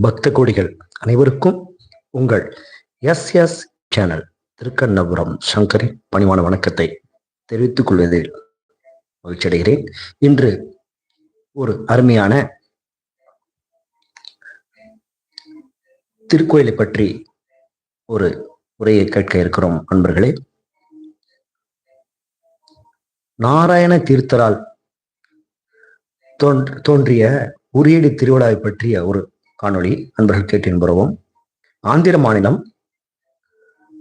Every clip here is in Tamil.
பக்த கோடிகள் அனைவருக்கும் உங்கள் எஸ் எஸ் சேனல் திருக்கண்ணபுரம் சங்கரின் பணிவான வணக்கத்தை தெரிவித்துக் கொள்வதில் மகிழ்ச்சியடைகிறேன் இன்று ஒரு அருமையான திருக்கோயிலை பற்றி ஒரு உரையை கேட்க இருக்கிறோம் அன்பர்களே நாராயண தீர்த்தரால் தோன்றிய உரியடி திருவிழாவை பற்றிய ஒரு காணொளி அன்பர்கள் கேட்டு என்பறவும் ஆந்திர மாநிலம்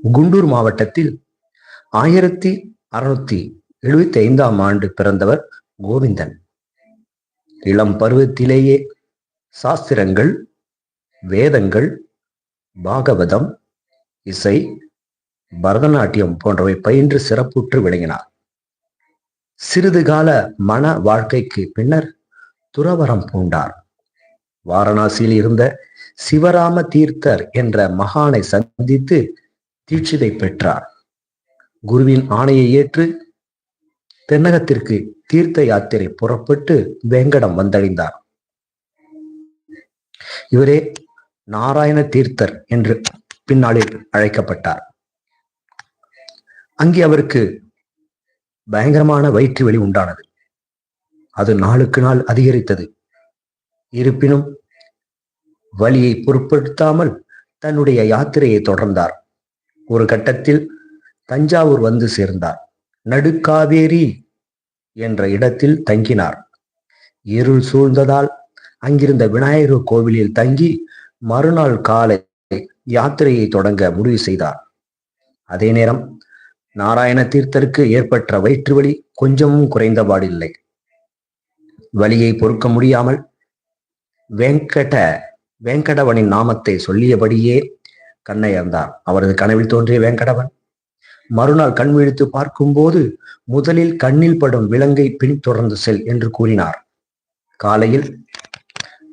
குண்டூர் மாவட்டத்தில் ஆயிரத்தி அறுநூத்தி எழுபத்தி ஐந்தாம் ஆண்டு பிறந்தவர் கோவிந்தன். இளம் பருவத்திலேயே சாஸ்திரங்கள் வேதங்கள் பாகவதம் இசை பரதநாட்டியம் போன்றவை பயின்று சிறப்புற்று விளங்கினார். சிறிது கால மன வாழ்க்கைக்கு பின்னர் துறவரம் பூண்டார். வாரணாசியில் இருந்த சிவராம தீர்த்தர் என்ற மகானை சந்தித்து தீட்சிதை பெற்றார். குருவின் ஆணையை ஏற்று தென்னகத்திற்கு தீர்த்த யாத்திரை புறப்பட்டு வேங்கடம் வந்தடைந்தார். இவரே நாராயண தீர்த்தர் என்று பின்னாளில் அழைக்கப்பட்டார். அங்கே அவருக்கு பயங்கரமான வயிற்று வெளி உண்டானது. அது நாளுக்கு நாள் அதிகரித்தது. இருப்பினும் வலியை பொருட்படுத்தாமல் தன்னுடைய யாத்திரையை தொடர்ந்தார். ஒரு கட்டத்தில் தஞ்சாவூர் வந்து சேர்ந்தார். நடுக்காவேரி என்ற இடத்தில் தங்கினார். இருள் சூழ்ந்ததால் அங்கிருந்த விநாயகர் கோவிலில் தங்கி மறுநாள் காலை யாத்திரையை தொடங்க முடிவு செய்தார். அதே நேரம் நாராயண தீர்த்தருக்கு ஏற்பட்ட வயிற்று வலி கொஞ்சமும் குறைந்தபாடில்லை வலியை பொறுக்க முடியாமல் வெங்கட வெங்கடவனின் நாமத்தை சொல்லியபடியே கண்ணையர்ந்தார் அவரது கனவில் தோன்றிய வெங்கடவன் மறுநாள் கண் விழித்து பார்க்கும்போது முதலில் கண்ணில் படும் விலங்கை பின்தொடர்ந்து செல் என்று கூறினார். காலையில்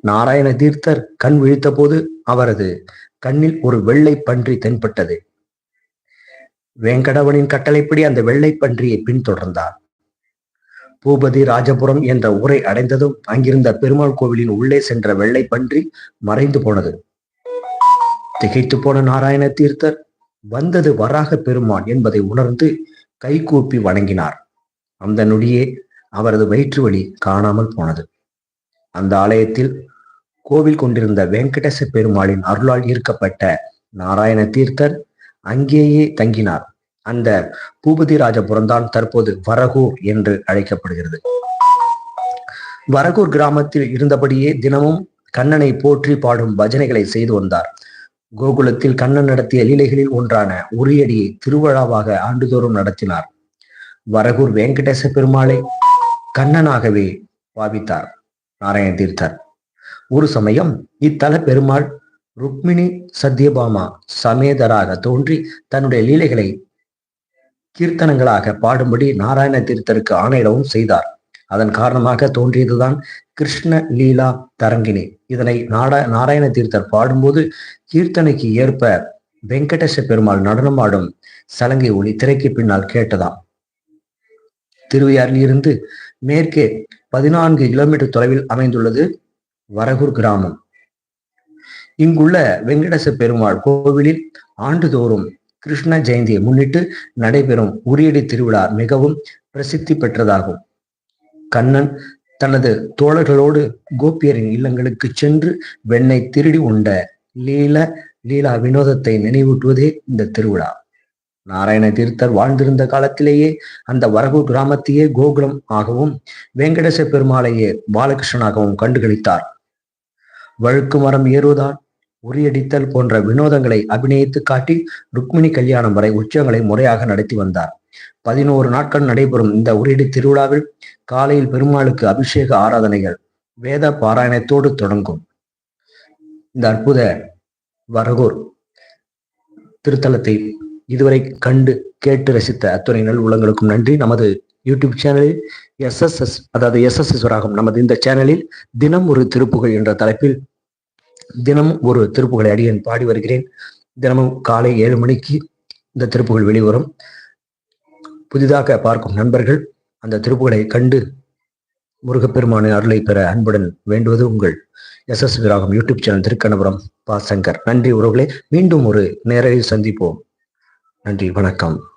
நாராயண தீர்த்தர் கண் விழித்தபோது அவரது கண்ணில் ஒரு வெள்ளை பன்றி தென்பட்டது. வேங்கடவனின் கட்டளைப்படி அந்த வெள்ளை பன்றியை பின்தொடர்ந்தார். பூபதி ராஜபுரம் என்ற ஊரை அடைந்ததும் அங்கிருந்த பெருமாள் கோவிலின் உள்ளே சென்ற வெள்ளை பன்றி மறைந்து போனது. திகைத்து போன நாராயண தீர்த்தர் வந்தது வராக பெருமான் என்பதை உணர்ந்து கைகூப்பி வணங்கினார். அந்த நொடியே அவரது வயிற்று வலி காணாமல் போனது. அந்த ஆலயத்தில் கோவில் கொண்டிருந்த வெங்கடேச பெருமாளின் அருளால் ஈர்க்கப்பட்ட நாராயண தீர்த்தர் அங்கேயே தங்கினார். அந்த பூபதி ராஜபுரம் தான் தற்போது வரகூர் என்று அழைக்கப்படுகிறது. வரகூர் கிராமத்தில் இருந்தபடியே தினமும் கண்ணனை போற்றி பாடும் பஜனைகளை செய்து வந்தார். கோகுலத்தில் கண்ணன் நடத்திய லீலைகளில் ஒன்றான உரியடியை திருவிழாவாக ஆண்டுதோறும் நடத்தினார். வரகூர் வெங்கடேச பெருமாளை கண்ணனாகவே பாவித்தார் நாராயண தீர்த்தர். ஒரு சமயம் இத்தல பெருமாள் ருக்மிணி சத்யபாமா சமேதராக தோன்றி தன்னுடைய லீலைகளை கீர்த்தனங்களாக பாடும்படி நாராயண தீர்த்தருக்கு ஆணையிடவும் செய்தார். அதன் காரணமாக தோன்றியதுதான் கிருஷ்ண லீலா தரங்கிணி இதனை நாட நாராயண தீர்த்தர் பாடும்போது கீர்த்தனைக்கு ஏற்ப வெங்கடேச பெருமாள் நடனமாடும் சலங்கை ஒளி திரைக்கு பின்னால் கேட்டதாம். திருவையாறில் இருந்து மேற்கே பதினான்கு கிலோமீட்டர் தொலைவில் அமைந்துள்ளது வரகூர் கிராமம். இங்குள்ள வெங்கடேச பெருமாள் கோவிலில் ஆண்டுதோறும் கிருஷ்ண ஜெயந்தியை முன்னிட்டு நடைபெறும் உரியடி திருவிழா மிகவும் பிரசித்தி பெற்றதாகும். கண்ணன் தனது தோழர்களோடு கோபியரின் இல்லங்களுக்கு சென்று வெண்ணை திருடி உண்ட லீல லீலா வினோதத்தை நினைவூட்டுவதே இந்த திருவிழா. நாராயண தீர்த்தர் வாழ்ந்திருந்த காலத்திலேயே அந்த வரகு கிராமத்தையே கோகுலம் ஆகவும் வெங்கடேச பெருமாளையே பாலகிருஷ்ணனாகவும் கண்டுகளித்தார். வழுக்கு மரம் ஏறுவதால் உரியடித்தல் போன்ற வினோதங்களை அபிநயித்து காட்டி ருக்மிணி கல்யாணம் வரை உற்சவங்களை முறையாக நடத்தி வந்தார். பதினோரு நாட்கள் நடைபெறும் இந்த உரியடி திருவிழாவில் காலையில் பெருமாளுக்கு அபிஷேக ஆராதனைகள் வேத பாராயணத்தோடு தொடங்கும். இந்த அற்புத வரகூர் திருத்தலத்தை இதுவரை கண்டு கேட்டு ரசித்த அத்துணை நல் உள்ளங்களுக்கும் நன்றி. நமது யூடியூப் சேனலில் எஸ்எஸ்எஸ் அதாவது எஸ்எஸ்எஸ் வராகும் நமது இந்த சேனலில் தினம் ஒரு திருப்புகழ் என்ற தலைப்பில் தினம் ஒரு திருப்புகளை அடியேன் பாடி வருகிறேன். தினமும் காலை ஏழு மணிக்கு இந்த திருப்புகள் வெளிவரும். புதிதாக பார்க்கும் நண்பர்கள் அந்த திருப்புகளை கண்டு முருகப்பெருமான அருளை பெற அன்புடன் வேண்டுவது உங்கள் எஸ் எஸ் விராகம் யூடியூப் சேனல் திருக்கணபுரம் பா சங்கர் நன்றி உறவுகளே மீண்டும் ஒரு நேரடி சந்திப்போம். நன்றி வணக்கம்.